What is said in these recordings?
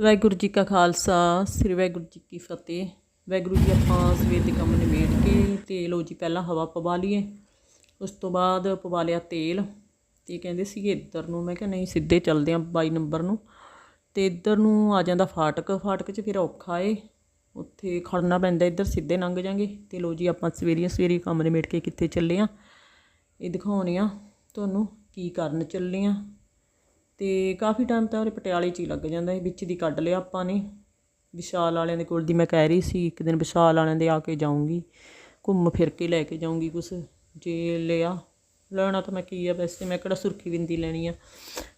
ਵਾਹਿਗੁਰੂ ਜੀ ਕਾ ਖਾਲਸਾ, ਸ੍ਰੀ ਵਾਹਿਗੁਰੂ ਜੀ ਕੀ ਫਤਿਹ। ਵਾਹਿਗੁਰੂ ਜੀ ਆਪਾਂ ਸਵੇਰ ਦੇ ਕੰਮ ਨਿਬੇੜ ਕੇ ਤੇ ਲੋ ਜੀ ਪਹਿਲਾਂ ਹਵਾ ਪਵਾ ਲਈਏ। ਉਸ ਤੋਂ ਬਾਅਦ ਪਵਾ ਲਿਆ ਤੇਲ ਤੇ ਕਹਿੰਦੇ ਸੀਗੇ ਇੱਧਰ ਨੂੰ, ਮੈਂ ਕਿਹਾ ਨਹੀਂ, ਸਿੱਧੇ ਚੱਲਦੇ ਆਂ 22 ਨੰਬਰ ਨੂੰ। ਤੇ ਇੱਧਰ ਨੂੰ ਆ ਜਾਂਦਾ ਫਾਟਕ ਫਾਟਕ 'ਚ ਫਿਰ ਔਖਾ ਏ। ਉੱਥੇ ਖੜਨਾ ਪੈਂਦਾ, ਇੱਧਰ ਸਿੱਧੇ ਲੰਘ ਜਾਾਂਗੇ। ਤੇ ਲੋ ਜੀ ਆਪਾਂ ਸਵੇਰੀਆਂ ਸਵੇਰੀ ਕੰਮ ਨਿਬੇੜ ਕੇ ਕਿੱਥੇ ਚੱਲੇ ਆਂ। ਇਹ ਦਿਖਾਉਣੇ ਆ ਤੁਹਾਨੂੰ ਕੀ ਕਰਨ ਚੱਲੇ ਆਂ। ਤੇ ਕਾਫੀ ਟਾਈਮ ਤਾਂ ਉਰੇ ਪਟਿਆਲੇ 'ਚ ਹੀ ਲੱਗ ਜਾਂਦਾ ਹੈ ਵਿੱਚ ਦੀ ਕੱਢ ਲਿਆ ਆਪਾਂ ਨੇ। ਵਿਸ਼ਾਲ ਵਾਲਿਆਂ ਦੇ ਕੋਲ ਦੀ ਮੈਂ ਕਹਿ ਰਹੀ ਸੀ, ਇੱਕ ਦਿਨ ਵਿਸ਼ਾਲ ਵਾਲਿਆਂ ਦੇ ਆ ਕੇ ਜਾਊਂਗੀ, ਘੁੰਮ ਫਿਰ ਕੇ ਲੈ ਕੇ ਜਾਊਂਗੀ ਕੁਛ, ਜੇ ਲਿਆ। ਲੈਣਾ ਤਾਂ ਮੈਂ ਕੀ ਆ ਵੈਸੇ, ਮੈਂ ਕਿਹੜਾ ਸੁਰਖੀ ਬਿੰਦੀ ਲੈਣੀ ਆ।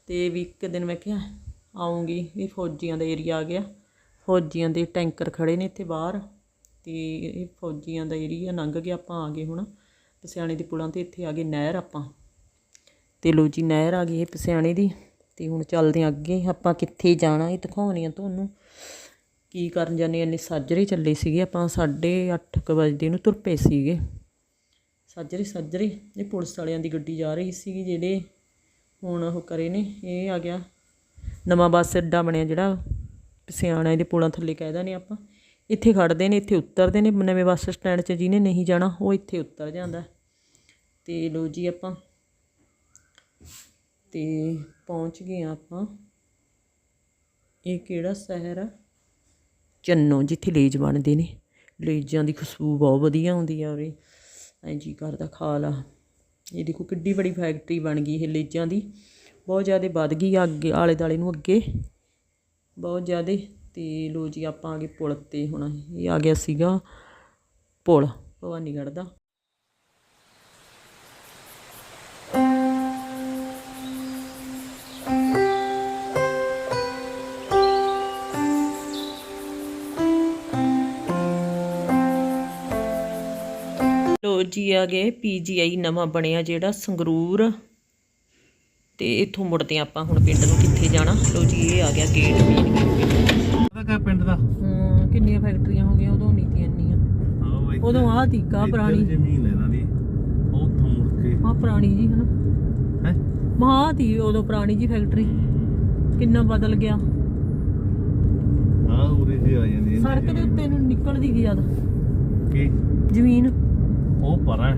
ਤੇ ਵੀ ਇੱਕ ਦਿਨ ਮੈਂ ਕਿਹਾ ਆਉਂਗੀ ਇਹ ਫੌਜੀਆਂ ਦਾ ਏਰੀਆ ਆ ਗਿਆ। ਫੌਜੀਆਂ ਦੇ ਟੈਂਕਰ ਖੜੇ ਨੇ ਇੱਥੇ ਬਾਹਰ, ਤੇ ਇਹ ਫੌਜੀਆਂ ਦਾ ਏਰੀਆ ਲੰਘ ਗਿਆ, ਆਪਾਂ ਆ ਗਏ ਹੁਣ ਪਸਿਆਣੇ ਦੇ ਪੁਲਾਂ ਤੇ, ਇੱਥੇ ਆ ਗਏ ਨਹਿਰ ਆਪਾਂ। ਤੇ ਲੋ ਜੀ, ਨਹਿਰ ਆ ਗਈ ਇਹ ਪਸਿਆਣੇ ਦੀ। ਤੇ ਹੁਣ ਚੱਲਦੇ ਹਾਂ ਅੱਗੇ, ਆਪਾਂ ਕਿੱਥੇ ਜਾਣਾ ਇਹ ਦਿਖਾਉਣੀ ਆ ਤੁਹਾਨੂੰ। ਕੀ ਕਰਨ ਜਾਂਦੇ ਇੰਨੇ ਸਾਜਰੇ ਚੱਲੇ ਸੀਗੇ, ਆਪਾਂ 8:30 ਵਜੇ ਨੂੰ ਤੁਰ ਪਏ ਸੀਗੇ। ਸਾਜਰੇ ਸਾਜਰੇ, ਇਹ ਪੁਲਿਸ ਵਾਲਿਆਂ ਦੀ ਗੱਡੀ ਜਾ ਰਹੀ ਸੀਗੀ ਜਿਹੜੇ ਹੁਣ ਉਹ ਕਰੇ ਨੇ, ਇਹ ਆ ਗਿਆ। ਨਵਾਂ ਬੱਸ ਅੱਡਾ ਬਣਿਆ ਜਿਹੜਾ, ਸਿਆਣਾ ਇਹਦੇ ਪੁਲਾਂ ਥੱਲੇ ਕਹਿਦਾ ਨੇ ਆਪਾਂ। ਇੱਥੇ ਖੜਦੇ ਨੇ, ਇੱਥੇ ਉਤਰਦੇ ਨੇ, ਨਵੇਂ ਬੱਸ ਸਟੈਂਡ 'ਚ ਜਿਹਨੇ ਨਹੀਂ ਜਾਣਾ, ਉਹ ਇੱਥੇ ਉਤਰ ਜਾਂਦਾ। ਤੇ ਲੋ ਜੀ ਆਪਾਂ। ਤੇ ਪਹੁੰਚ ਗਏ ਹਾਂ ਆਪਾਂ। ਇਹ ਕਿਹੜਾ ਸ਼ਹਿਰ ਆ? ਚੰਨੋ ਜਿੱਥੇ ਲੇਜ ਬਣਦੇ ਨੇ। ਲੇਜਾਂ ਦੀ ਖੁਸ਼ਬੂ ਬਹੁਤ ਵਧੀਆ ਆਉਂਦੀ ਆ ਉਰੇ। ਐਂ ਜੀ ਕਰਦਾ ਖਾ ਲਾ ਇਹ ਦੇਖੋ ਕਿੱਡੀ ਵੱਡੀ ਫੈਕਟਰੀ ਬਣ ਗਈ ਇਹ ਲੇਜਾਂ ਦੀ। ਬਹੁਤ ਜ਼ਿਆਦਾ ਵੱਧ ਗਈ ਆ ਅੱਗੇ ਆਲੇ ਦਾਲੇ ਨੂੰ ਅੱਗੇ। ਬਹੁਤ ਜ਼ਿਆਦਾ। ਤੇ ਲੋ ਜੀ ਆਪਾਂ ਆ ਗਏ ਪੁਲ ਤੇ ਹੁਣ। ਇਹ ਆ ਗਿਆ ਸੀਗਾ ਪੁਲ, ਭਵਾਨੀਗੜ੍ਹ ਦਾ। ਲੋ ਜੀ ਆ ਗਏ ਪੀਜੀਆਈ ਨਵਾਂ ਬਣਿਆ ਜਿਹੜਾ ਸੰਗਰੂਰ। ਤੇ ਇੱਥੋਂ ਮੁੜਦੇ ਆਪਾਂ ਹੁਣ ਪਿੰਡ ਨੂੰ ਕਿੱਥੇ ਜਾਣਾ। ਲੋ ਜੀ ਇਹ ਆ ਗਿਆ ਗੇਟ ਮੇਨ ਕਾ ਪਿੰਡ ਦਾ? ਹਾਂ ਕਿੰਨੀਆਂ ਫੈਕਟਰੀਆਂ ਹੋ ਗਈਆਂ ਉਦੋਂ ਨਹੀਂ ਤੀ ਇੰਨੀਆਂ। ਹਾਂ ਉਦੋਂ ਆਹ ਤੀਕਾ ਪੁਰਾਣੀ। ਜ਼ਮੀਨ ਹੈ ਇਹਨਾਂ ਦੀ। ਉੱਥੋਂ ਮੁੜ ਕੇ। ਆਹ ਪੁਰਾਣੀ ਜੀ ਹਨਾ? ਹੈ? ਮਹਾ ਤੀ ਉਦੋਂ ਪੁਰਾਣੀ ਜੀ ਫੈਕਟਰੀ ਕਿੰਨਾ ਬਦਲ ਗਿਆ। ਹਾਂ ਉਰੇ ਦੀ ਆ ਜਾਂਦੀ ਹੈ। ਸੜਕ ਦੇ ਉੱਤੇ ਨੂੰ ਨਿਕਲਦੀ ਗਈ ਜਦ ਕੀ? ਜ਼ਮੀਨ। ਉਹ ਪਰਾਂ ਹੈ।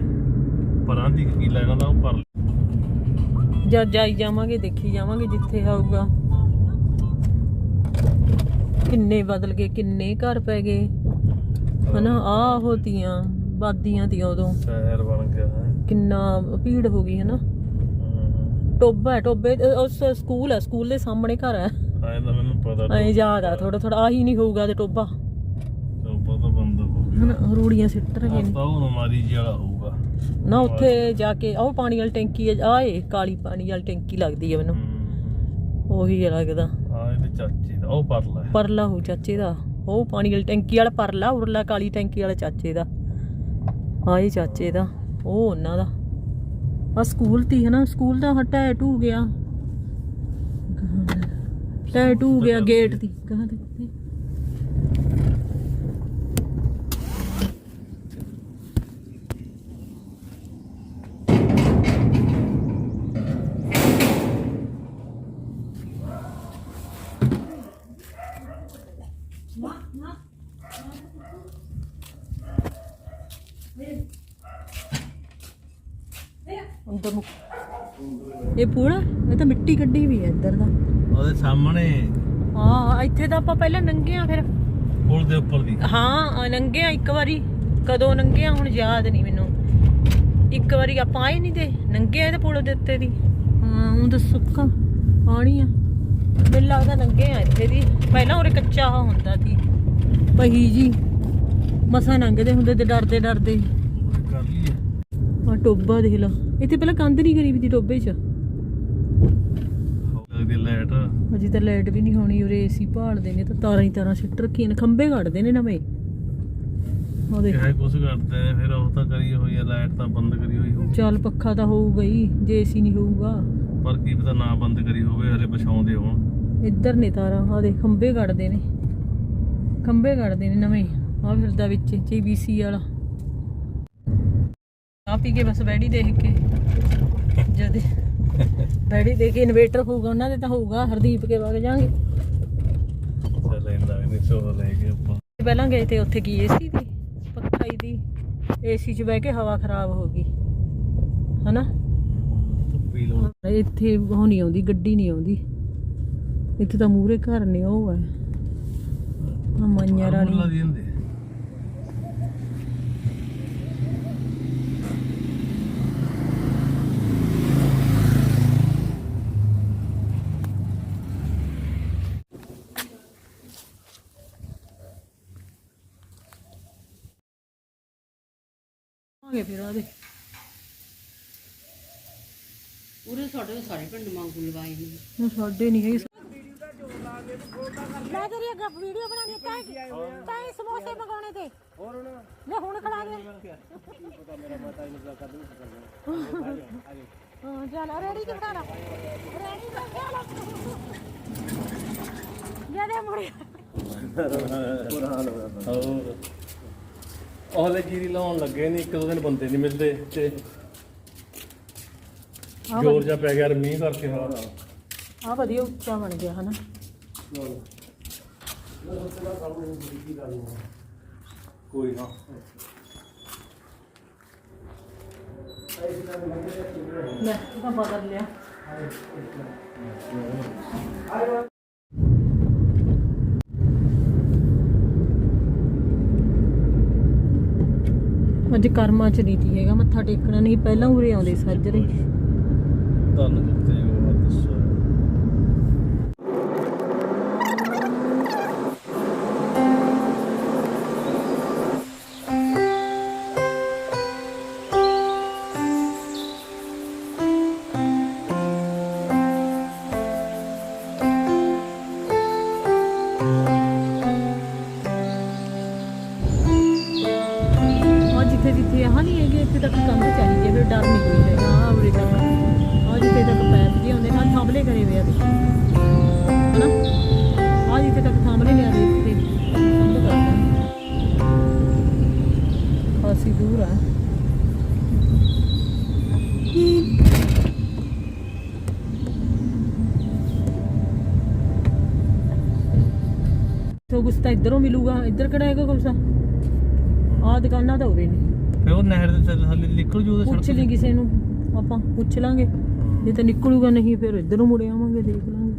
ਪਰਾਂ ਦੀ ਕਿਲਾ ਇਹਨਾਂ ਦਾ ਉਹ ਪਰ ਜਦ ਜਾਈ ਜਾਵਾਂਗੇ ਦੇਖੀ ਜਾਵਾਂਗੇ ਜਿੱਥੇ ਆਊਗਾ। ਕਿੰਨੇ ਬਦਲ ਗਏ ਕਿੰਨੇ ਘਰ ਪੈ ਗਏ। ਹਨਾ ਆਹ ਹੋਤੀਆਂ ਬਾਦੀਆਂ ਦੀਆਂ ਉਦੋਂ। ਸ਼ਹਿਰ ਬਣ ਗਿਆ ਹੈ। ਕਿੰਨਾ ਭੀੜ ਹੋ ਗਈ ਹਨਾ। ਟੋਬਾ ਹੈ ਟੋਬੇ ਉਸ ਸਕੂਲ ਹੈ ਸਕੂਲ ਦੇ ਸਾਹਮਣੇ ਘਰ ਹੈ। ਆਏ ਤਾਂ ਮੈਨੂੰ ਪਤਾ ਐ ਯਾਦ ਆ ਥੋੜਾ ਥੋੜਾ ਆਹੀ ਨਹੀਂ ਹੋਊਗਾ ਤੇ ਟੋਬਾ ਤੋਂ ਪਤਾ ਬੰਦ ਹੋ ਗਿਆ। ਹਨਾ ਰੂੜੀਆਂ ਸਿੱਟ ਰਹੇ ਨੇ। ਤਾਂ ਉਹ ਮਾਰੀ ਜੀ ਵਾਲਾ ਹੋਊਗਾ। ਨਾ ਉੱਥੇ ਜਾ ਕੇ ਉਹ ਪਾਣੀ ਵਾਲੀ ਟੈਂਕੀ ਹੈ ਆਏ ਕਾਲੀ ਪਾਣੀ ਵਾਲੀ ਟੈਂਕੀ ਲੱਗਦੀ ਹੈ ਮੈਨੂੰ। ਉਹੀ ਹੈ ਲੱਗਦਾ। ਆ ਇਹਦੇ ਚਾਚੇ ਦਾ ਉਹ ਪਰ ਲੈ ਪਰਲਾ ਹੋ ਚਾਚੇ ਦਾ। ਉਹ ਪਾਣੀ ਵਾਲੀ ਟੈਂਕੀ ਵਾਲਾ ਪਰਲਾ ਉਰਲਾ ਕਾਲੀ ਟੈਂਕੀ ਵਾਲਾ ਚਾਚੇ ਦਾ। ਆਏ ਚਾਚੇ ਦਾ ਉਹ ਉਹਨਾਂ ਦਾ। ਆ ਸਕੂਲ ਤੀ ਹੈ ਨਾ ਸਕੂਲ ਦਾ? ਹਟਾ ਟੂ ਗਿਆ ਟੈਟੂ ਗਿਆ ਗੇਟ ਦੀ ਕਹਾਂ ਤੇ ਅੰਦਰ ਨੂੰ ਇਹ ਪੂਰਾ? ਇਹ ਤਾਂ ਮਿੱਟੀ ਕੱਢੀ ਵੀ ਹੈ ਇੱਧਰ ਦਾ। ਉਹਦੇ ਸਾਹਮਣੇ। ਹਾਂ ਇੱਥੇ ਤਾਂ ਆਪਾਂ ਪਹਿਲਾਂ ਨੰਗੇ ਆ ਫਿਰ। ਪੁਲ ਦੇ ਉੱਪਰ ਦੀ ਹਾਂ ਨੰਗੇ ਆ ਇੱਕ ਵਾਰੀ। ਕਦੋਂ ਨੰਗੇ ਆ ਹੁਣ ਯਾਦ ਨਹੀਂ ਮੈਨੂੰ। ਇੱਕ ਵਾਰੀ ਆਪਾਂ ਆਏ ਨਹੀਂ ਤੇ ਨੰਗੇ ਆ ਇਹਦੇ ਪੁਲ ਦੇ ਉੱਤੇ ਦੀ। ਹਾਂ ਹੁਣ ਤਾਂ ਸੁੱਕਾ ਪਾਣੀ ਆ। ਮੈਨੂੰ ਲੱਗਦਾ ਨੰਗੇ ਆ ਇੱਥੇ ਦੀ। ਪਹਿਲਾਂ ਉਰੇ ਕੱਚਾ ਹੁੰਦਾ ਸੀ। ਪਹੀ ਜੀ ਮਸਾ ਲੰਘਦੇ ਹੁੰਦੇ ਤੇ ਡਰਦੇ ਡਰਦੇ ਕਰ ਆ। ਟੋਬਾ ਦੇਖ ਲਾ ਇੱਥੇ ਪਹਿਲਾਂ ਕੰਧ ਨਹੀਂ ਕਰੀ ਵੀ ਦੀ ਟੋਬੇ 'ਚ। ਲੱਗਦੀ ਲਾਈਟ ਅਜੇ ਤਾਂ ਲਾਈਟ ਵੀ ਨਹੀਂ ਹੋਣੀ ਉਰੇ ਏਸੀ ਭਾਲਦੇ ਨੇ ਤਾਂ ਤਾਰਾਂ ਹੀ ਤਾਰਾਂ ਸਿੱਟ ਰੱਖੀਆਂ ਨੇ ਖੰਭੇ ਕੱਢਦੇ ਨੇ ਨਵੇਂ। ਉਹ ਦੇਖ। ਕਿਹਾ ਕੁਛ ਕਰਦੇ ਨੇ ਫਿਰ ਉਹ ਤਾਂ ਕਰੀ ਹੋਈ ਹੈ ਲਾਈਟ ਤਾਂ ਬੰਦ ਕਰੀ ਹੋਈ ਹੋਊ ਚੱਲ ਪੱਖਾ ਤਾਂ ਹੋਊਗਾ ਹੀ ਜੇ ਏਸੀ ਨਹੀਂ ਹੋਊਗਾ। ਪਰ ਕੀ ਪਤਾ ਨਾ ਬੰਦ ਕਰੀ ਹੋਵੇ ਹਲੇ ਵਿਛਾਉਂਦੇ ਹੋਣ। ਇੱਧਰ ਨੇ ਤਾਰਾਂ ਆ ਦੇ ਖੰਭੇ ਕੱਢਦੇ ਨੇ। ਖੰਭੇ ਕੱਢਦੇ ਨੇ ਨਵੇਂ ਆ ਫਿਰਦਾ ਵਿੱਚ ਜੀਬੀਸੀ ਵਾਲਾ। ਆ ਪੀ ਕੇ ਬਸ ਬੈੜੀ ਦੇਖ ਕੇ। ਜਦ ਬੈੜੀ ਦੇ ਕੇ ਇਨਵੇਟਰ ਹੋਊਗਾ ਉਹਨਾਂ ਦੇ ਤਾਂ ਹੋਊਗਾ ਹਰਦੀਪ ਕੇ ਵਗ ਜਾਾਂਗੇ ਨਹੀਂ ਸੋ ਲੈ ਕੇ ਆਪਾਂ। ਪਹਿਲਾਂ ਗਏ ਤੇ ਉੱਥੇ ਕੀ ਏਸੀ ਦੀ ਪੱਖਾ ਹੀ ਦੀ ਏਸੀ 'ਚ ਬਹਿ ਕੇ ਹਵਾ ਖਰਾਬ ਹੋ ਗਈ। ਹਨਾ? ਇੱਥੇ ਉਹ ਨਹੀਂ ਆਉਂਦੀ ਗੱਡੀ ਨਹੀਂ ਆਉਂਦੀ। ਇੱਥੇ ਤਾਂ ਮੂਰੇ ਘਰ ਨੇ ਉਹ ਹੈ। ਆ ਮੰਨਿਆ ਰਾਣੀ ਦੀ ਹੁੰਦੇ ਆਗੇ ਫਿਰ ਆਦੇ ਪੂਰੇ ਸਾਡੇ ਸਾਰੇ ਪਿੰਡ ਮੰਗੂ ਲਵਾਏ ਨੇ। ਹੁਣ ਸਾਡੇ ਨਹੀਂ ਹੈਗੇ। ਮੈਂ ਤੇਰੀ ਅੱਗੇ ਵੀਡੀਓ ਬਣਾਉਣੀ ਤਾਂ ਤਾਂ ਹੀ ਸਮੋਸੇ ਮੰਗਾਉਣੇ ਤੇ। ਹੋਰ ਮੈਂ ਹੁਣ ਖੜਾ ਦੇ। ਹਾਂ ਚੱਲ ਰੈਡੀ ਬਣਾ ਲਾ ਰੈਡੀ ਤੇ ਬਣਾ ਲਾ ਜਦੇ ਮੁੜੀ ਹੋਰ। ਉਹਲੇ ਜੀਰੀ ਲਾਉਣ ਲੱਗੇ ਨਹੀਂ ਇੱਕ ਦੋ ਦਿਨ ਬੰਦੇ ਨਹੀਂ ਮਿਲਦੇ ਤੇ ਜੋਰ ਜਾ ਪੈ ਗਿਆ ਮੀਂਹ ਕਰਕੇ ਹਾਂ ਆ। ਵਧੀਆ ਉੱਚਾ ਬਣ ਗਿਆ ਹਨਾ। ਕੋਈ ਨਾ। ਲੈ ਇਹ ਤਾਂ ਬਦਲ ਲਿਆ। ਅੱਜ ਕਰਮਾਂ ਚ ਨਹੀਂ ਤੀ ਹੈਗਾ ਮੱਥਾ ਟੇਕਣਾ ਨਹੀਂ ਪਹਿਲਾਂ ਉਰੇ ਆਉਂਦੇ ਸੱਜਰੇ। ਤੁਹਾਨੂੰ ਦਿੱਤੇ ਉਹ ਦੱਸੋ। ਸੋ ਕੁਛ ਤਾਂ ਇਧਰੋਂ ਮਿਲੂਗਾ ਇੱਧਰ ਕਿਹੜਾ ਹੈਗਾ ਕੁਛ ਆ ਦੁਕਾਨਾਂ ਤਾਂ ਉਰੇ ਨੇ ਫੇ ਉਹ ਨਹਿਰ ਦੇ ਥੱਲੇ ਥੱਲੇ ਨਿਕਲ ਜੂ ਉਹਦੇ ਪੁੱਛ ਲਈ ਕਿਸੇ ਨੂੰ ਆਪਾਂ ਪੁੱਛ ਲਾਂਗੇ। ਜੇ ਤਾਂ ਨਿਕਲੂਗਾ ਨਹੀਂ ਫਿਰ ਇੱਧਰ ਮੁੜ ਆਵਾਂਗੇ ਦੇਖ ਲਾਂਗੇ।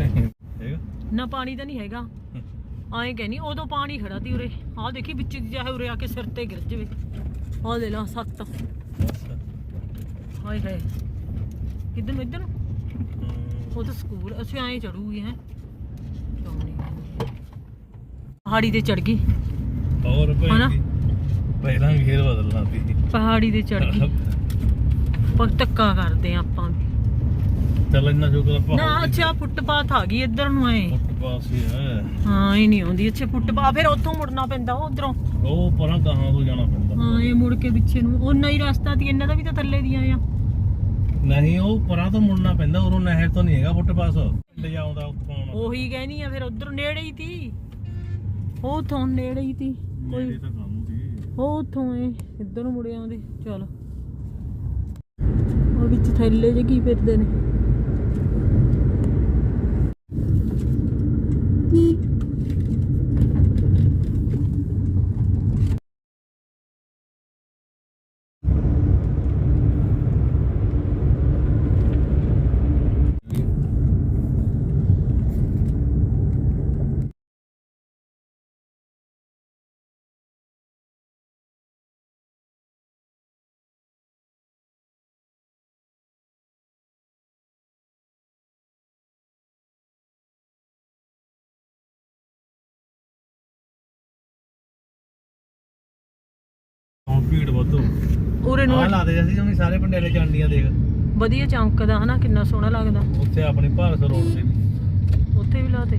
ਹੈਗਾ? ਨਾ ਪਾਣੀ ਤਾਂ ਨਹੀਂ ਹੈਗਾ। ਆਏ ਕਹਿੰਨੀ ਉਦੋਂ ਪਾਣੀ ਖੜਾ ਤੀ ਉਰੇ। ਆਹ ਦੇਖੀ ਵਿੱਚ ਦੀ ਜਾਏ ਉਰੇ ਆ ਕੇ ਸਿਰ ਤੇ ਗਿਰ ਜਵੇ। ਆਹ ਦੇ ਲਾ ਸੱਤ। ਹਾਏ ਹਾਏ। ਕਿੱਧਰ ਨੂੰ ਇੱਧਰ ਨੂੰ? ਉਹ ਤਾਂ ਸਕੂਲ ਅਸੀਂ ਆਏ ਚੜੂਗੀ ਹੈ। ਪਹਾੜੀ ਤੇ ਚੜ ਗਈ। ਹੋਰ ਹਨਾ? ਪਹਿਲਾਂ ਘੇਰ ਬਦਲਣਾ ਸੀ। ਪਹਾੜੀ ਤੇ ਚੜ ਗਈ। ਪਰ ਧੱਕਾ ਕਰਦੇ ਆਂ ਆਪਾਂ ਵੀ। ਚੱਲ ਇੰਨਾ ਸ਼ੁਕਰ ਆਪਾਂ ਨਾ ਅੱਛਾ ਫੁੱਟਪਾਥ ਆ ਗਈ ਇੱਧਰ ਨੂੰ ਐ। ਪਾਸ ਹੀ ਹੈ ਹਾਂ ਇਹ ਨਹੀਂ ਆਉਂਦੀ। ਅੱਛਾ ਫੁੱਟਪਾਥ ਫਿਰ ਉੱਥੋਂ ਮੁੜਨਾ ਪੈਂਦਾ ਉਧਰੋਂ। ਉਹ ਪਰਾਂ ਕਹਾਂ ਤੋਂ ਜਾਣਾ ਪੈਂਦਾ। ਹਾਂ ਇਹ ਮੁੜ ਕੇ ਪਿੱਛੇ ਨੂੰ। ਉਹ ਨਹੀਂ ਰਸਤਾ ਤੀ ਇਹਨਾਂ ਦਾ ਵੀ ਤਾਂ ਥੱਲੇ ਦੀਆਂ ਆ। ਨਹੀਂ ਉਹ ਪਰਾਂ ਤੋਂ ਮੁੜਨਾ ਪੈਂਦਾ ਉਰੋਂ ਨਹਿਰ ਤੋਂ ਨਹੀਂ ਹੈਗਾ ਫੁੱਟ ਪਾਸ। ਲੈ ਜਾਉਂਦਾ ਉੱਥੋਂ ਆਉਣਾ ਉਹੀ ਕਹਿਨੀ ਆ ਫਿਰ ਉਧਰ ਨੇੜੇ ਹੀ ਤੀ। ਉਹ ਉਥੋਂ ਨੇੜੇ ਹੀ ਤੀ ਤਾਂ ਕੰਮ ਸੀ। ਉਹ ਉਥੋਂ ਐ ਇੱਧਰ ਨੂੰ ਮੁੜੇ ਆਉਂਦੇ ਚਲ। ਉਹ ਵਿੱਚ ਥੱਲੇ ਜੇ ਕੀ ਫਿਰਦੇ ਨੇ। ਹੁਣ ਭੀੜ ਵਾਧੂ ਉਰੇ ਨੂੰ ਆਹ ਲਾ ਦੇ ਅਸੀਂ ਉਹਨੇ ਸਾਰੇ ਪੰਡੇਲੇ ਚਾਂਡੀਆਂ ਦੇਖ। ਵਧੀਆ ਚਮਕਦਾ ਹਨਾ? ਕਿੰਨਾ ਸੋਹਣਾ ਲੱਗਦਾ। ਉੱਥੇ ਆਪਣੀ ਭਾਰਤ ਰੋਡ ਤੇ ਵੀ। ਉੱਥੇ ਵੀ ਲਾਤੇ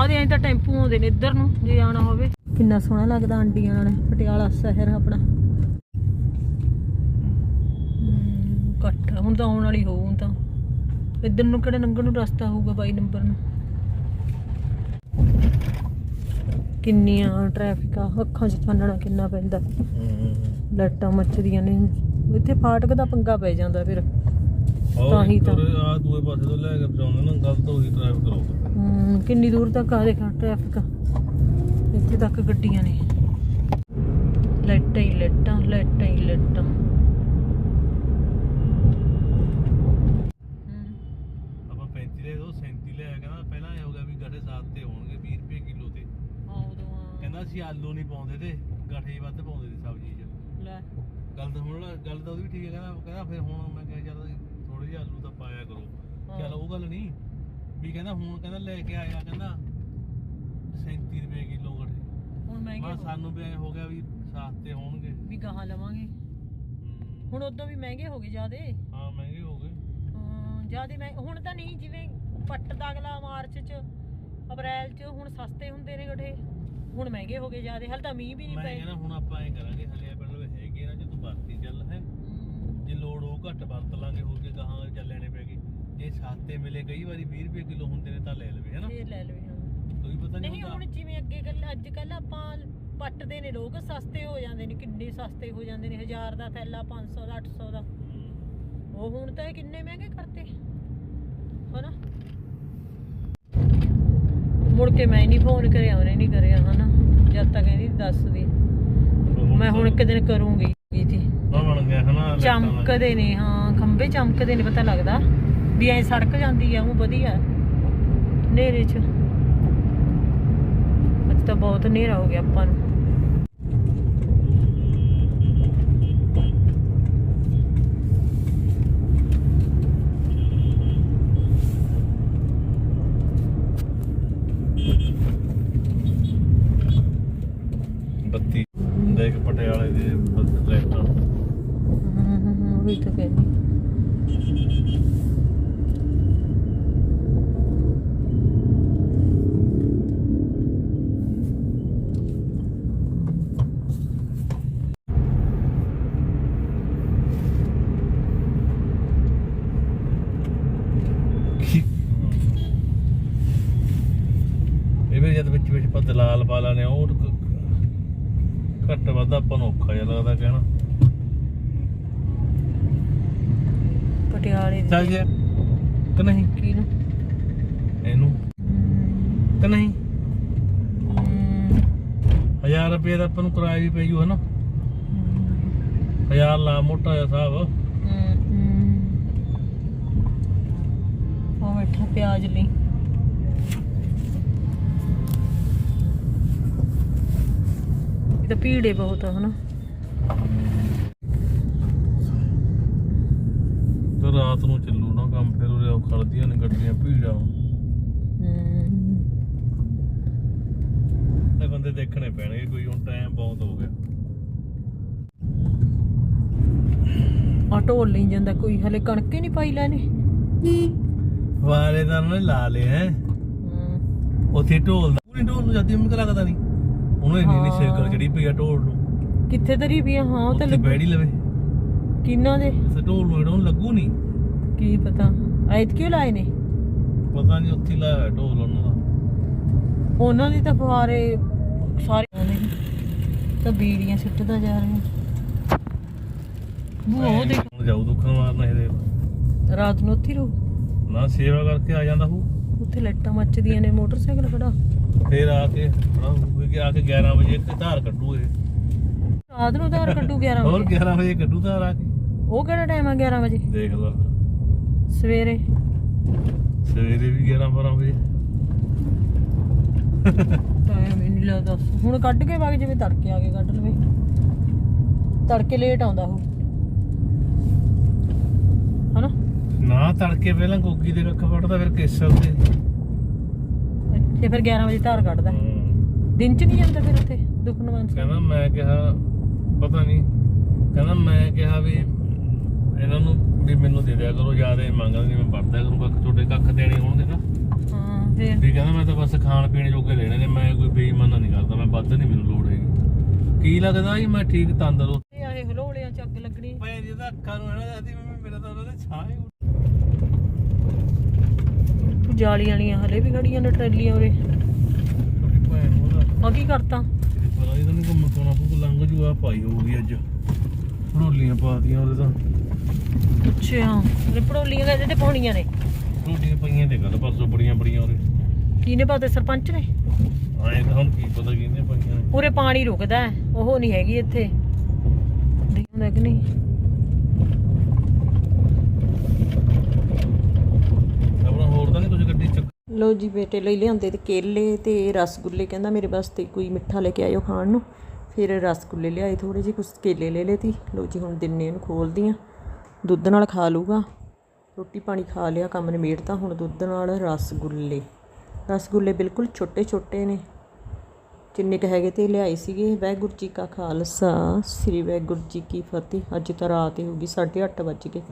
ਆਦੇ ਐਂ ਤਾਂ ਟੈਂਪੂ ਆਉਂਦੇ ਨੇ ਇੱਧਰ ਨੂੰ ਜੇ ਆਉਣਾ ਹੋਵੇ। ਕਿੰਨਾ ਸੋਹਣਾ ਲੱਗਦਾ ਆਂਡੀਆਂ ਨੇ ਪਟਿਆਲਾ ਸ਼ਹਿਰ ਆਪਣਾ। ਹਮ, ਆ, ਹੁਣ ਤਾਂ ਆਉਣ ਵਾਲੀ ਹੋਊ ਹੁਣ ਤਾਂ। ਇੱਧਰ ਨੂੰ ਕਿਹੜਾ ਲੰਘਣ ਨੂੰ ਰਸਤਾ ਹੋਊਗਾ ਬਾਈ ਨੰਬਰ ਨੂੰ। ਕਿੰਨੀਆਂ ਟ੍ਰੈਫਿਕ ਆ ਅੱਖਾਂ 'ਚ ਚਾਨਣਾ ਕਿੰਨਾ ਪੈਂਦਾ। ਲਾਈਟਾਂ ਮੱਚਦੀਆਂ ਨੇ ਇੱਥੇ ਫਾਟਕ ਦਾ ਪੰਗਾ ਪੈ ਜਾਂਦਾ ਫਿਰ। ਤਾਂ ਹੀ ਤਾਂ। ਆ ਦੂਏ ਪਾਸੇ ਤੋਂ ਲੈ ਕੇ ਪਹੁੰਚਾਉਂਦੇ ਨਾ ਗਲਤ ਉਹੀ ਡਰਾਈਵ ਕਰੋ ਹਮ, ਕਿੰਨੀ ਦੂਰ ਤੱਕ ਆ ਦੇਖਾ ਟ੍ਰੈਫਿਕ ਇੱਥੇ ਤੱਕ ਗੱਡੀਆਂ ਨੇ। ਲਾਈਟਾਂ ਹੀ ਲਾਈਟਾਂ ਲਾਈਟਾਂ ਹੀ ਲਾਈਟਾਂ ਹਮ, ਆਪਾਂ 35 ਲੈ ਦੋ 37 ਲੈ ਆਇਆ ਕਹਿੰਦਾ ਪਹਿਲਾਂ ਇਹ ਹੋ ਗਿਆ ਵੀ ਗਾਠੇ ਸਾਤ ਤੇ ਹੋਣਗੇ 20 ਰੁਪਏ ਕਿਲੋ ਤੇ ਆ ਕਹਿੰਦਾ ਅਸੀਂ ਆਲੂ ਨਹੀਂ ਪਾਉਂਦੇ ਤੇ ਗਾਠੇ ਵੱਧ ਪਾਉਂਦੇ ਸੀ ਸਬਜ਼ੀ 'ਚ। ਲੈ। ਗੱਲ ਤਾਂ ਹੁਣ ਗੱਲ ਤਾਂ ਉਹਦੀ ਵੀ ਠੀਕ ਹੈ ਕਹਿੰਦਾ ਕਹਿੰਦਾ ਫਿਰ ਹੁਣ ਮੈਂ ਕਿਹਾ ਚੱਲ ਥੋੜੇ ਜਿਹਾ ਆਲੂ ਤਾਂ ਪਾਇਆ ਕਰੋ। ਚੱਲ ਉਹ ਗੱਲ ਨਹੀਂ ਵੀ ਕਹਿੰਦਾ ਹੁਣ ਕਹਿੰਦਾ ਲੈ ਕੇ ਆਇਆ ਕਹਿੰਦਾ 37 ਰੁਪਏ ਕਿਲੋ ਗਾਠੇ। ਹੁਣ ਮਹਿੰਗੇ ਮੈਂ ਹੋ- ਸਾਨੂੰ ਵੀ ਐਂ ਹੋ ਗਿਆ ਵੀ ਸਸਤੇ ਹੋਣਗੇ। ਵੀ ਗਾਹਾਂ ਲਵਾਂਗੇ। ਹਮ, ਹੁਣ ਉਦੋਂ ਵੀ ਮਹਿੰਗੇ ਹੋ ਗਏ ਜਿਆਦੇ। ਹਾਂ ਮਹਿੰਗੇ ਹੋ ਗਏ। ਜਿਆਦੇ ਮੈਂ ਹੁਣ ਤਾਂ ਨਹੀਂ ਜਿਵੇਂ ਪੱਟ ਦਾ ਅਗਲਾ ਮਾਰਚ ਚ ਅਪ੍ਰੈਲ ਚ ਹੁਣ ਸਸਤੇ ਹੁੰਦੇ ਨੇ ਗੱਠੇ। ਹੁਣ ਮਹਿੰਗੇ ਹੋ ਗਏ ਜਿਆਦੇ ਹਲ ਤਾਂ ਮੀਂਹ ਵੀ ਨਹੀਂ ਮੈਂ ਪਏ। ਕਹਿੰਦਾ ਹੁਣ ਆਪਾਂ ਐਂ ਕਰਾਂਗੇ ਹਲੇ ਵਿੱਚ ਹੈਗੇ ਨਾ ਜੇ ਤੂੰ ਵਰਤੀ ਚੱਲ ਹੈ। ਹਮ, ਜੇ ਲੋੜ ਹੋ ਘੱਟ ਵਰਤ ਲਾਂਗੇ ਹੋਰ ਕੇ ਗਾਹਾਂ ਚੱਲ ਲੈਣੇ ਪੈਗੇ ਜੇ ਸਸਤੇ ਮਿਲੇ ਕਈ ਵਾਰੀ 20 ਰੁਪਏ ਕਿਲੋ ਹੁੰਦੇ ਨੇ ਤਾਂ ਲੈ ਲਵੇ ਹੈਨਾ ਫੇਰ ਲੈ ਲਵੇ ਹਾਂ। ਕੋਈ ਪਤਾ ਨਹੀਂ ਨਹੀਂ ਹੁਣ ਹੁੰਦਾ ਜਿਵੇਂ ਅੱਗੇ ਕੱਲ ਅੱਜ ਕੱਲ ਆਪਾਂ ਪੱਟਦੇ ਨੇ ਲੋਕ ਸਸਤੇ ਹੋ ਜਾਂਦੇ ਨੇ ਕਿੰਨੇ ਸਸਤੇ ਹੋ ਜਾਂਦੇ ਨੇ 1000 ਦਾ ਥੈਲਾ 500 ਦਾ 800 ਦਾ। ਹਮ, ਉਹ ਹੁਣ ਤਾਂ ਇਹ ਕਿੰਨੇ ਮਹਿੰਗੇ ਕਰਤੇ। ਹਨਾ? ਮੁੜ ਕੇ ਮੈਂ ਨਹੀਂ ਫੋਨ ਕਰਿਆ ਉਹਨੇ ਨਹੀਂ ਕਰਿਆ ਹਨਾ? ਜਦ ਤੱਕ ਕਹਿੰਦੀ ਦੱਸ ਦੇ। ਮੈਂ ਹੁਣ ਇੱਕ ਦਿਨ ਕਰੂੰਗੀ ਜੀ ਆ ਬਣ ਗਿਆ ਹਨਾ? ਲਾਈਟਾਂ ਦਾ। ਚਮਕਦੇ ਨੇ ਹਾਂ ਖੰਭੇ ਚਮਕਦੇ ਨੇ ਪਤਾ ਲੱਗਦਾ। ਵੀ ਐ ਸੜਕ ਜਾਂਦੀ ਆ ਉਹ ਵਧੀਆ। ਨੇਰੇ ਚ। ਅੱਜ ਤਾਂ ਬਹੁਤ ਹਨੇਰਾ ਹੋ ਗਿਆ ਆਪਾਂ ਨੂੰ ਬੱਤੀ ਦੇਖ ਪਟਿਆਲੇ ਦੇ ਬੱਤ ਲਾਈਟਾਂ ਹੂੰ ਉਹੀ ਤਾਂ ਕਹਿੰਦੀ ਇਹ ਵੀ ਜਦ ਵਿੱਚ ਵਿੱਚ ਆਪਾਂ ਦਲਾਲ ਪਾ ਲਾਨੇ ਉਹ ਘੱਟ ਵੱਧ ਆਪਾਂ ਨੂੰ ਔਖਾ ਜਿਹਾ ਲੱਗਦਾ ਕਹਿਣਾ। ਪਟਿਆਲੇ ਚੱਲ ਦੀ ਜੇ ਕਿ ਨਹੀਂ? ਕਿਹਨੂੰ ਇਹਨੂੰ। ਹਮ, ਕਿ ਨਹੀਂ? ਹਮ, 1000 ਰੁਪਏ ਦਾ ਆਪਾਂ ਨੂੰ ਕਿਰਾਇਆ ਵੀ ਪੈ ਜੂ ਹਨਾ? ਹਮ, 1000 ਲਾ ਮੋਟਾ ਜਿਹਾ ਸਾਹਿਬ। ਉਹ ਬੈਠਾ ਪਿਆਜ ਲਈ। ਇਹ ਤਾਂ ਭੀੜੇ ਬਹੁਤ ਆ ਹਨਾ ਤੇ ਰਾਤ ਨੂੰ ਚੱਲੂ ਨਾ ਕੰਮ ਫਿਰ ਉਰੇ ਉਹ ਖੜਦੀਆਂ ਨੇ ਗੱਡੀਆਂ ਭੀੜਾਂ। ਇਹ ਬੰਦੇ ਦੇਖਣੇ ਪੈਣਗੇ ਕੋਈ ਹੁਣ ਟਾਈਮ ਬਹੁਤ ਹੋ ਗਿਆ। ਆ ਢੋਲ ਜਾਂਦਾ ਕੋਈ ਹਲੇ ਕਣਕੇ ਨਹੀਂ ਪਾਈ ਲੈਨੇ ਵਾਲੇ ਤਾਂ ਉਹਨੇ ਲਾ ਲਏ ਹੈ। ਉੱਥੇ ਢੋਲ ਦਾ ਪੂਰੀ ਢੋਲ ਨੂੰ ਜਾਂਦੀ ਮੈਨੂੰ ਤਾਂ ਲੱਗਦਾ ਨਹੀਂ। ਉਹਨੂੰ ਇੰਨੀ ਨਹੀਂ ਸ਼ੇਕਰ ਹਾਂ। ਚੜੀ ਪਈ ਆ ਢੋਲ ਨੂੰ। ਕਿੱਥੇ ਤਰੀ ਵੀ ਹਾਂ ਉਹ ਤਾਂ ਬੈੜੀ ਲਵੇ। ਕਿੰਨਾਂ ਦੇ? ਤੇ ਢੋਲ ਨੂੰ ਲੱਗੂ ਨਹੀਂ। ਕੀ ਪਤਾ? ਐਤ ਕਿਉਂ ਲਾਏ ਨੇ? ਪਤਾ ਨਹੀਂ ਉੱਥੇ ਲਾਇਆ ਢੋਲ ਉਹਨਾਂ ਦਾ। ਉਹਨਾਂ ਦੀ ਤਾਂ ਫੁਹਾਰੇ ਸਾਰੇ ਨੇ। ਤਾਂ ਬੀੜੀਆਂ ਸਿੱਟਦਾ ਜਾ ਰਿਹਾ। ਉਹ ਦੇਖ। ਜਾਊ ਦੁੱਖਾਂ ਮਾਰਨਾ ਇਹਦੇ ਰਾਤ ਨੂੰ ਉੱਥੇ ਰਹੂ। ਨਾ ਸੇਵਾ ਕਰਕੇ ਆ ਜਾਂਦਾ ਹੂ। ਉੱਥੇ ਲਾਈਟਾਂ ਮੱਚਦੀਆਂ ਨੇ ਮੋਟਰਸਾਈਕਲ ਖੜਾ। ਫੇਰ ਆ ਕੇ ਖੜਾ ਹੋਊਗਾ ਆ ਕੇ 11 ਵਜੇ ਇੱਕ ਧਾਰ ਕੱਢੂ ਇਹ। ਰਾਤ ਨੂੰ ਧਾਰ ਕੱਢੂ 11 ਹੋਰ ਵਜੇ? 11 ਵਜੇ ਕੱਢੂ ਧਾਰ ਆ ਕੇ। ਉਹ ਕਿਹੜਾ ਟਾਈਮ ਆ 11 ਵਜੇ? ਦੇਖ ਲਾ। ਸਵੇਰੇ। ਸਵੇਰੇ ਵੀ 11 12 ਵਜੇ। ਟਾਈਮ ਹੀ ਨਹੀਂ ਲੱਗਦਾ। ਹੁਣ ਕੱਢ ਕੇ ਵਗ ਜਿਵੇਂ ਤੜਕੇ ਆ ਕੇ ਕੱਢ ਲਵੇ। ਤੜਕੇ ਲੇਟ ਆਉਂਦਾ ਉਹ। ਹਨਾ? ਨਾ ਤੜਕੇ ਪਹਿਲਾਂ ਗੋਗੀ ਦੇ ਕੱਖ ਫੜਦਾ ਫਿਰ ਕੇਸਰ ਤੇ ਤੇ ਫਿਰ 11 ਵਜੇ ਧਾਰ ਕੱਢਦਾ। ਦਿਨ ਚ ਨਹੀਂ ਜਾਂਦਾ ਫਿਰ ਉੱਥੇ ਦੁਖਨਵਾਨ ਸਾਹਿਬ ਕਹਿੰਦਾ ਮੈਂ ਕਿਹਾ ਪਤਾ ਨਹੀਂ। ਕਹਿੰਦਾ ਮੈਂ ਕਿਹਾ ਵੀ ਇਹਨਾਂ ਨੂੰ ਵੀ ਮੈਨੂੰ ਦੇ ਦਿਆ ਕਰੋ ਜ਼ਿਆਦਾ ਹੀ ਮੰਗਦਾ ਨਹੀਂ ਮੈਂ ਵਰਤਿਆ ਕਰੂੰ ਕੱਖ ਤੁਹਾਡੇ ਕੱਖ ਦੇਣੇ ਹੋਣਗੇ ਨਾ। ਹਾਂ ਫਿਰ? ਵੀ ਕਹਿੰਦਾ ਮੈਂ ਤਾਂ ਬਸ ਖਾਣ ਪੀਣ ਜੋਗੇ ਲੈਣੇ ਨੇ ਮੈਂ ਕੋਈ ਬੇਈਮਾਨਾ ਨਹੀਂ ਕਰਦਾ ਮੈਂ ਵੱਧ ਨਹੀਂ ਮੈਨੂੰ ਲੋੜ ਹੈਗੀ। ਕੀ ਲੱਗਦਾ ਜੀ ਮੈਂ ਠੀਕ ਤੰਦਰੁਸਤ? ਇਹ ਆਏ ਹਲੋਲਿਆਂ ਚ ਅੱਗ ਲੱਗਣੀ। ਮੈਂ ਜਿਹਦਾ ਅੱਖਾਂ ਨੂੰ ਹਣਾ ਜਾਂਦੀ ਮੈਂ ਮੇਰਾ ਤਾਂ ਉਹਨਾਂ ਦੇ ਛਾਂ ਹੀ ਜਾਲੀ ਵਾਲੀਆਂ ਹਲੇ ਵੀ ਖੜੀਆਂ ਨੇ ਟਰੈਲੀਆਂ ਉਰੇ। ਆ ਕੀ ਕਰਤਾ? ਪਤਾ ਨਹੀਂ ਤੈਨੂੰ ਘੁੰਮ ਕੋਣਾ ਕੋ ਲੰਘ ਜੂ ਆ ਪਾਈ ਹੋਊਗੀ ਅੱਜ। ਢੋਲੀਆਂ ਪਾਤੀਆਂ ਉਹਦੇ ਤਾਂ। ਅੱਛਾ। ਰਿਪੜੋਲੀਆਂ ਕਹਿੰਦੇ ਤੇ ਪਾਉਣੀਆਂ ਨੇ। ਰੋਟੀਆਂ ਪਈਆਂ ਤੇ ਗੱਲ ਪਰਸੋਂ ਬੜੀਆਂ ਬੜੀਆਂ ਉਰੇ ਕਿਹਨੇ ਪਾਤੇ ਸਰਪੰਚ ਨੇ? ਆਏ ਤਾਂ ਹੁਣ ਕੀ ਪਤਾ ਕਿਹਨੇ ਪਈਆਂ ਨੇ। ਪੂਰੇ ਪਾਣੀ ਰੁਕਦਾ ਹੈ, ਉਹ ਨਹੀਂ ਹੈਗੀ ਇੱਥੇ। ਦੇਖਦਾ ਕਿ ਨਹੀਂ। ਆਪਣਾ ਹੋਰ ਤਾਂ ਨਹੀਂ ਕੁਝ ਗੱਡੀ ਚੱਕ ਲੋ ਜੀ ਬੇਟੇ ਲਈ ਲਿਆਂਦੇ ਤੇ ਕੇਲੇ ਤੇ ਰਸਗੁੱਲੇ ਕਹਿੰਦਾ ਮੇਰੇ ਵਾਸਤੇ ਕੋਈ ਮਿੱਠਾ ਲੈ ਕੇ ਆਇਓ ਖਾਣ ਨੂੰ। ਫਿਰ ਰਸਗੁੱਲੇ ਲਿਆਏ ਥੋੜੇ ਜਿਹੇ ਕੁਝ ਕੇਲੇ ਲੈ ਲਏ ਤੀ। ਲੋ ਜੀ ਹੁਣ ਦਿਨੇ ਇਹਨੂੰ ਖੋਲਦੀ ਆ ਦੁੱਧ ਨਾਲ ਖਾ ਲੂਗਾ ਰੋਟੀ ਪਾਣੀ ਖਾ ਲਿਆ, ਕੰਮ ਨਿਬੇੜਤਾ ਹੁਣ ਦੁੱਧ ਨਾਲ ਰਸਗੁੱਲੇ। ਰਸਗੁੱਲੇ ਬਿਲਕੁਲ ਛੋਟੇ ਛੋਟੇ ਨੇ। ਜਿੰਨੇ ਕ ਹੈਗੇ ਤੇ ਲਿਆਏ ਸੀਗੇ। ਵਾਹਿਗੁਰੂ ਜੀ ਕਾ ਖਾਲਸਾ, ਸ੍ਰੀ ਵਾਹਿਗੁਰੂ ਜੀ ਕੀ ਫਤਿਹ। ਅੱਜ ਤਾਂ ਰਾਤ ਹੀ ਹੋ ਗਈ 8:30 ਵੱਜ ਗਏ।